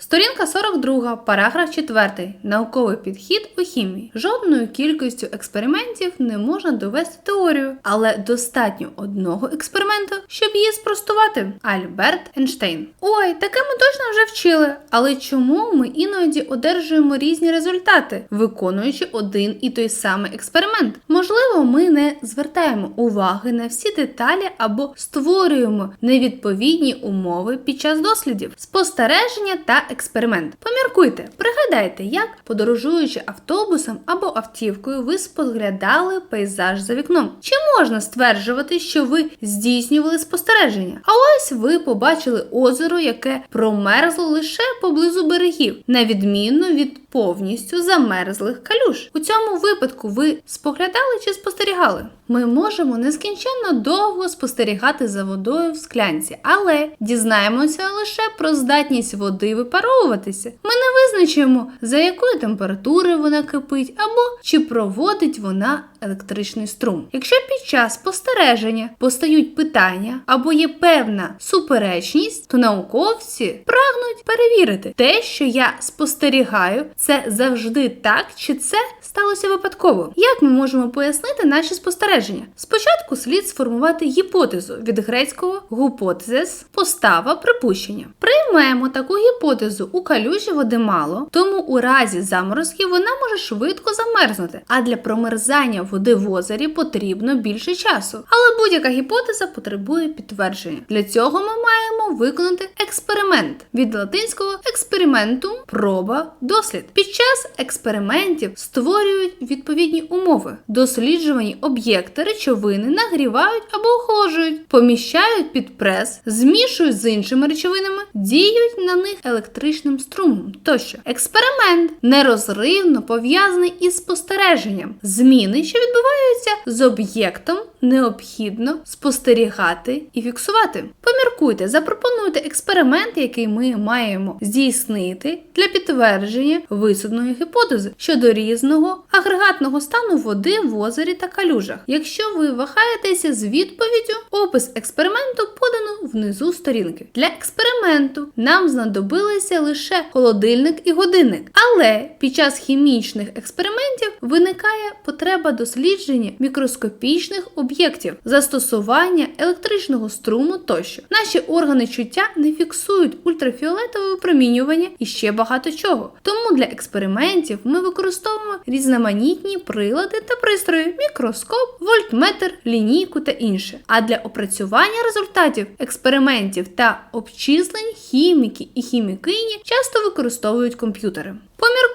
Сторінка 42, параграф 4. Науковий підхід у хімії. Жодною кількістю експериментів не можна довести теорію, але достатньо одного експерименту, щоб її спростувати. Альберт Ейнштейн. Ой, таке ми точно вже вчили. Але чому ми іноді одержуємо різні результати, виконуючи один і той самий експеримент? Можливо, ми не звертаємо уваги на всі деталі або створюємо невідповідні умови під час дослідів, спостереження та експеримент. Поміркуйте, пригадайте, як подорожуючи автобусом або автівкою, ви споглядали пейзаж за вікном. Чи можна стверджувати, що ви здійснювали спостереження? А ось ви побачили озеро, яке промерзло лише поблизу берегів, на відміну від повністю замерзлих калюж. У цьому випадку ви споглядали чи спостерігали? Ми можемо нескінченно довго спостерігати за водою в склянці, але дізнаємося лише про здатність води випаровуватися. Ми не визначимо, за якої температури вона кипить, або чи проводить вона електричний струм. Якщо під час спостереження постають питання або є певна суперечність, то науковці прагнуть перевірити те, що я спостерігаю, це завжди так, чи це сталося випадково. Як ми можемо пояснити наші спостереження? Спочатку слід сформувати гіпотезу від грецького гупотезес постава припущення. Приймемо таку гіпотезу у калюжі води мало, тому у разі заморозків вона може швидко замерзнути, а для промерзання води в озері потрібно більше часу. Але будь-яка гіпотеза потребує підтвердження. Для цього ми маємо виконати експеримент від латинського експериментум проба дослід. Під час експериментів створюють відповідні умови. Досліджувані об'єкти речовини нагрівають або охолоджують, поміщають під прес, змішують з іншими речовинами, діють на них електричним струмом тощо. Експеримент нерозривно пов'язаний із спостереженням. Зміни, що відбуваються з об'єктом, необхідно спостерігати і фіксувати. Поміркуйте, запропонуйте експеримент, який ми маємо здійснити для підтвердження висудної гіпотези щодо різного агрегатного стану води в озері та калюжах. Якщо ви вагаєтеся з відповіддю, опис експерименту подано внизу сторінки. Для експерименту нам знадобилися лише холодильник і годинник, але під час хімічних експериментів виникає потреба дослідження мікроскопічних об'єктів, застосування електричного струму тощо. Наші органи чуття не фіксують ультрафіолетове випромінювання і ще багато чого. Тому для експериментів ми використовуємо різноманітні прилади та пристрої: мікроскоп, вольтметр, лінійку та інше. А для опрацювання результатів експериментів та обчислень хіміки і хімікині часто використовують комп'ютери.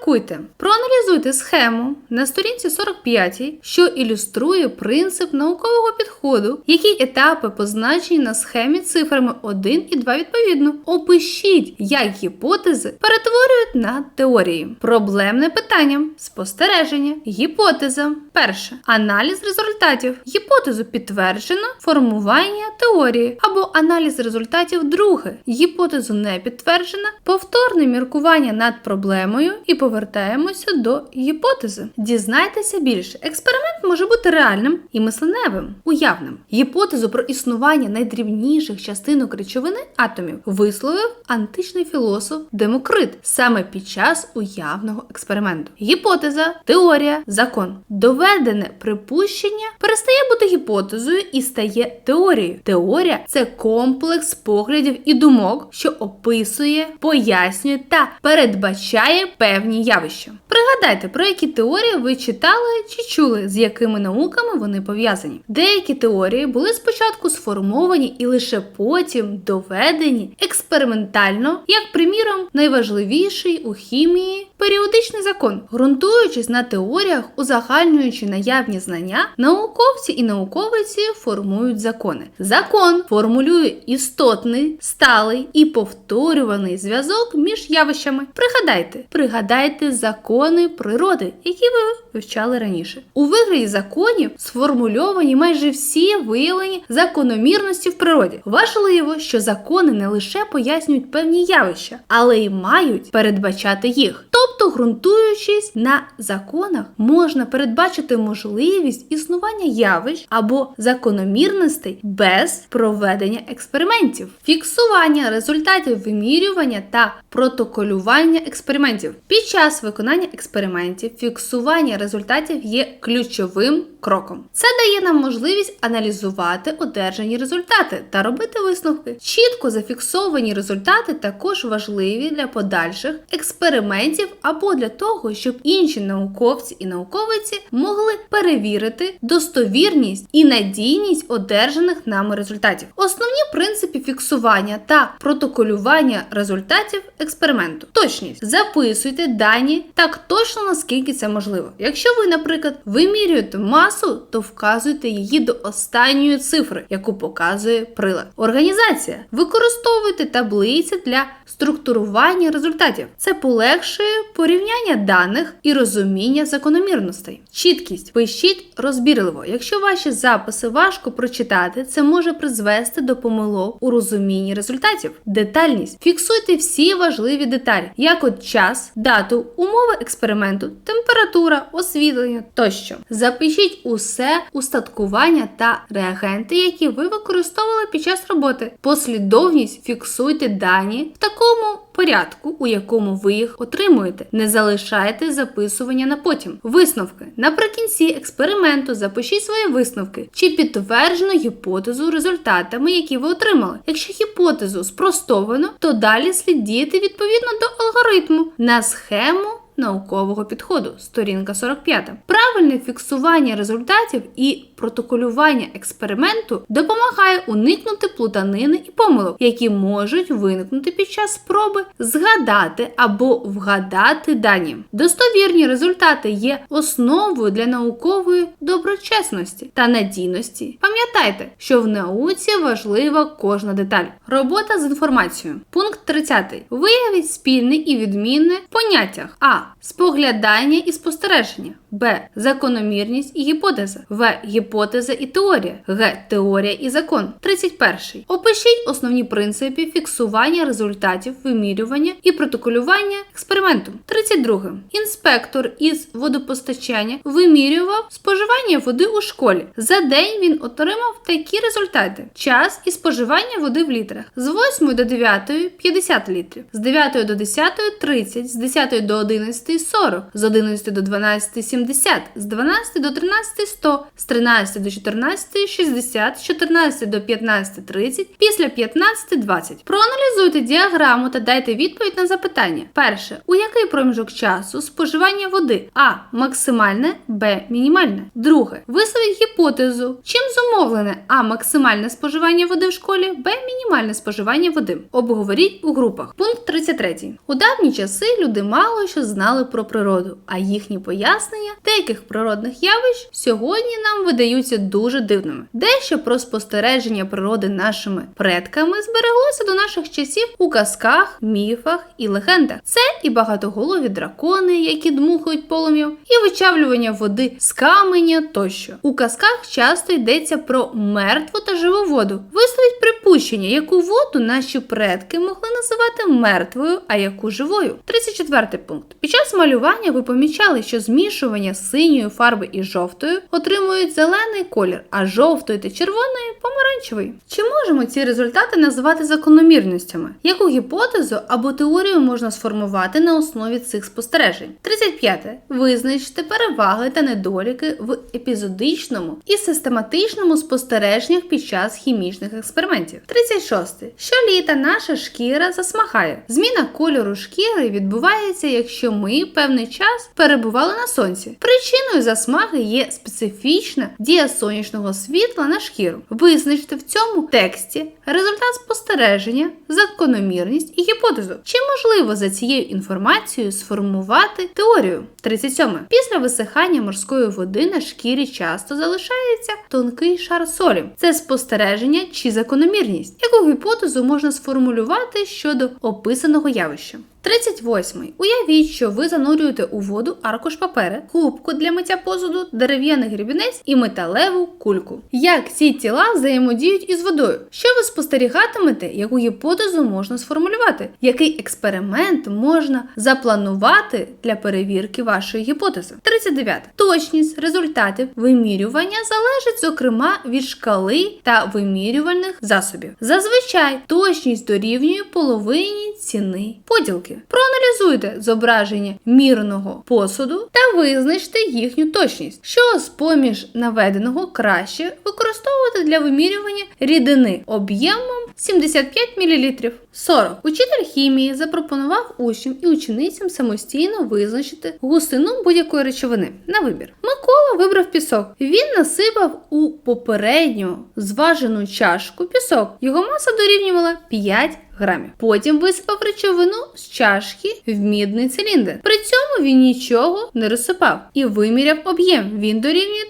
Поміркуйте, проаналізуйте схему на сторінці 45, що ілюструє принцип наукового підходу, які етапи позначені на схемі цифрами 1 і 2 відповідно. Опишіть, як гіпотези перетворюють на теорії. Проблемне питання: спостереження, гіпотеза. Перше. Аналіз результатів. Гіпотезу підтверджено, формування теорії або аналіз результатів друге. Гіпотезу не підтверджено, повторне міркування над проблемою і повертаємося до гіпотези. Дізнайтеся більше. Експеримент може бути реальним і мисленевим, уявним. Гіпотезу про існування найдрібніших частинок речовини атомів висловив античний філософ Демокрит саме під час уявного експерименту. Гіпотеза, теорія, закон. Доведене припущення перестає бути гіпотезою і стає теорією. Теорія це комплекс поглядів і думок, що описує, пояснює та передбачає певні явища. Пригадайте, про які теорії ви читали чи чули, з якими науками вони пов'язані. Деякі теорії були спочатку сформовані і лише потім доведені експериментально, як приміром, найважливіший у хімії періодичний закон. Ґрунтуючись на теоріях, узагальнюючи наявні знання, науковці і науковиці формують закони. Закон формулює істотний, сталий і повторюваний зв'язок між явищами. Пригадайте, пригадайте закони природи, які ви вивчали раніше. У вигляді законів сформульовані майже всі виявлені закономірності в природі. Важливо, що закони не лише пояснюють певні явища, але й мають передбачати їх. Тобто, ґрунтуючись на законах, можна передбачити можливість існування явищ або закономірностей без проведення експериментів, фіксування результатів вимірювання та протоколювання експериментів. Під час виконання експериментів фіксування результатів є ключовим кроком. Це дає нам можливість аналізувати одержані результати та робити висновки. Чітко зафіксовані результати також важливі для подальших експериментів або для того, щоб інші науковці і науковиці могли перевірити достовірність і надійність одержаних нами результатів. Основні принципи фіксування та протоколювання результатів експерименту. Точність. Записуйте дані так точно, наскільки це можливо. Якщо ви, наприклад, вимірюєте масу, то вказуйте її до останньої цифри, яку показує прилад. Організація. Використовуйте таблиці для структурування результатів. Це полегшує порівняння даних і розуміння закономірностей. Чіткість. Пишіть розбірливо. Якщо ваші записи важко прочитати, це може призвести до помилок у розумінні результатів. Детальність. Фіксуйте всі важливі деталі, як от час, дату, умови експерименту, температура, освітлення тощо. Запишіть усе устаткування та реагенти, які ви використовували під час роботи. Послідовність фіксуйте дані в такому порядку, у якому ви їх отримуєте. Не залишайте записування на потім. Висновки. Наприкінці експерименту запишіть свої висновки чи підтверджено гіпотезу результатами, які ви отримали. Якщо гіпотезу спростовано, то далі слід діяти відповідно до алгоритму на схему наукового підходу, сторінка 45. Правильне фіксування результатів і протоколювання експерименту допомагає уникнути плутанини і помилок, які можуть виникнути під час спроби згадати або вгадати дані. Достовірні результати є основою для наукової доброчесності та надійності. Пам'ятайте, що в науці важлива кожна деталь. Робота з інформацією. Пункт 30. Виявіть спільне і відмінне в поняттях А. Споглядання і спостереження. Б. Закономірність і гіпотеза. В. Гіпотеза і теорія. Г. Теорія і закон. 31. Опишіть основні принципи фіксування результатів вимірювання і протоколювання експерименту. 32. Інспектор із водопостачання вимірював споживання води у школі. За день він отримав такі результати: час і споживання води в літрах. З 8 до 9 50 літрів, з 9 до 10 30, з 10 до 11 40, з 11 до 12 70, з 12 до 13 100, з 13 до 14 60, з 14 до 15 30, після 15 20. Проаналізуйте діаграму та дайте відповідь на запитання. Перше. У який проміжок часу споживання води? А. Максимальне, Б. Мінімальне. Друге. Висловіть гіпотезу. Чим зумовлене А. Максимальне споживання води в школі, Б. Мінімальне споживання води. Обговоріть у групах. Пункт 33. У давні часи люди мало що знали про природу, а їхні пояснення деяких природних явищ сьогодні нам видаються дуже дивними. Дещо про спостереження природи нашими предками збереглося до наших часів у казках, міфах і легендах. Це і багатоголові дракони, які дмухають полум'ям, і вичавлювання води з каменя тощо. У казках часто йдеться про мертву та живу воду. Висловіть припущення, яку воду наші предки могли називати мертвою, а яку живою. 34 пункт. Під час малювання ви помічали, що змішування синьої фарби і жовтою отримують зелений колір, а жовтої та червоної помаранчевий. Чи можемо ці результати називати закономірностями? Яку гіпотезу або теорію можна сформувати на основі цих спостережень? 35. Визначте переваги та недоліки в епізодичному і систематичному спостереженнях під час хімічних експериментів. 36. Щоліта наша шкіра засмахає. Зміна кольору шкіри відбувається, якщо ми певний час перебували на сонці. Причиною засмаги є специфічна дія сонячного світла на шкіру. Визначте в цьому тексті результат спостереження, закономірність і гіпотезу. Чи можливо за цією інформацією сформувати теорію? 37. Після висихання морської води на шкірі часто залишається тонкий шар солі. Це спостереження чи закономірність. Яку гіпотезу можна сформулювати щодо описаного явища? 38. Уявіть, що ви занурюєте у воду аркуш папери, губку для миття посуду, дерев'яний грібінець і металеву кульку. Як ці тіла взаємодіють із водою? Що ви спостерігатимете, яку гіпотезу можна сформулювати? Який експеримент можна запланувати для перевірки вашої гіпотези? 39. Точність результатів вимірювання залежить, зокрема, від шкали та вимірювальних засобів. Зазвичай точність дорівнює половині ціни поділки. Проаналізуйте зображення мірного посуду та визначте їхню точність. Що з поміж наведеного краще використовувати для вимірювання рідини об'ємом 75 мл. 40. Учитель хімії запропонував учням і ученицям самостійно визначити густину будь-якої речовини на вибір. Микола вибрав пісок. Він насипав у попередню зважену чашку пісок. Його маса дорівнювала 5 грамів. Потім висипав речовину з чашки в мідний циліндр. При цьому він нічого не розсипав і виміряв об'єм. Він дорівнює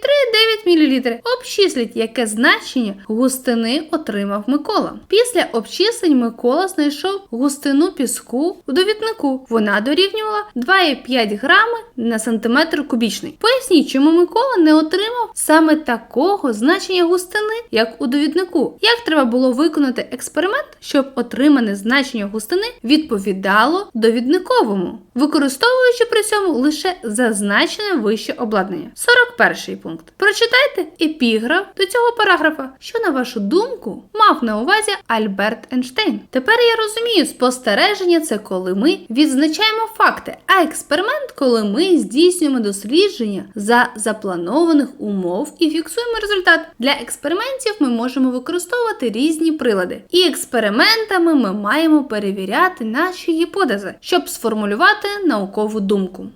3,9 мл. Обчисліть, яке значення густини отримав Микола. Після обчислень Микола знайшов густину піску у довіднику. Вона дорівнювала 2,5 грами на сантиметр кубічний. Поясніть, чому Микола не отримав саме такого значення густини, як у довіднику. Як треба було виконати експеримент, щоб отримане значення густини відповідало довідниковому, використовуючи при цьому лише зазначене вище обладнання. 41 пункт. Прочитайте епіграф до цього параграфа, що на вашу думку мав на увазі Альберт Ейнштейн. Тепер я розумію, спостереження це коли ми відзначаємо факти, а експеримент, коли ми здійснюємо дослідження за запланованих умов і фіксуємо результат. Для експериментів ми можемо використовувати різні прилади, і експериментами ми маємо перевіряти наші гіпотези, щоб сформулювати наукову думку.